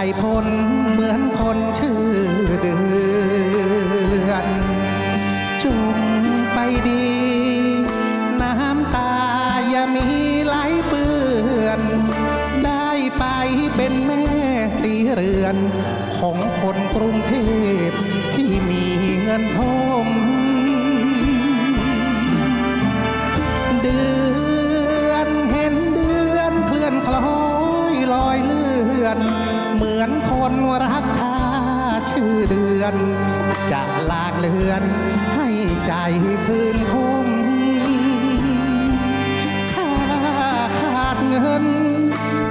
ายพลเหมือนคนชื่อเดือนจุ่มไปดี น้ำตาอย่ามีไหลเปื้อน ได้ไปเป็นแม่สีเรือน ของคนกรุงเทพที่มีเงินทมเดือนเห็นเดือนเคลื่อนคล้อยลอยเลื่อน เหมือนคนรักค่าชื่อเดือน จะลากเลือน ให้ใจคืนคมถ้าขาดเงิน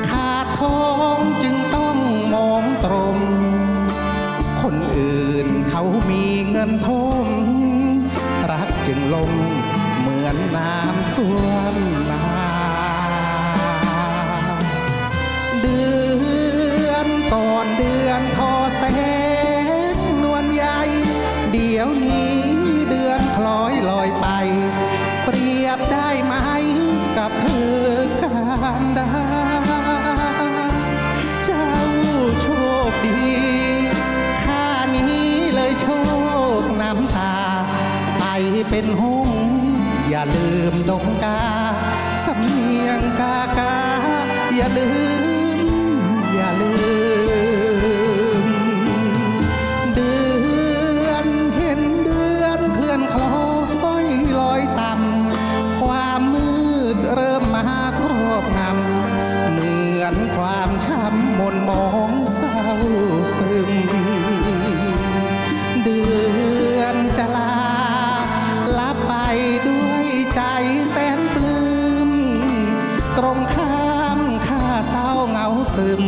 ขาดทองจึงต้องมองตรง คนอื่นเขามีเงินทมรักจึงลงเหมือนน้ำท่วม ก่อนเดือนคอแสงนวลใหญ่เดี๋ยวนี้เดือนคล้อยลอยไป เปรียบได้ไหมกับเธอการดาเจ้าโชคดีข้านี้เลยโชคน้ำตา ไปเป็นหงอย่าลืมดงกาสำเนียงกากาอย่าลืม ความช้ำมนมองเศร้าซึมเดือนจะลาลาไปด้วยใจแสนปลื้มตรงข้ามข้าเศร้าเหงาซึม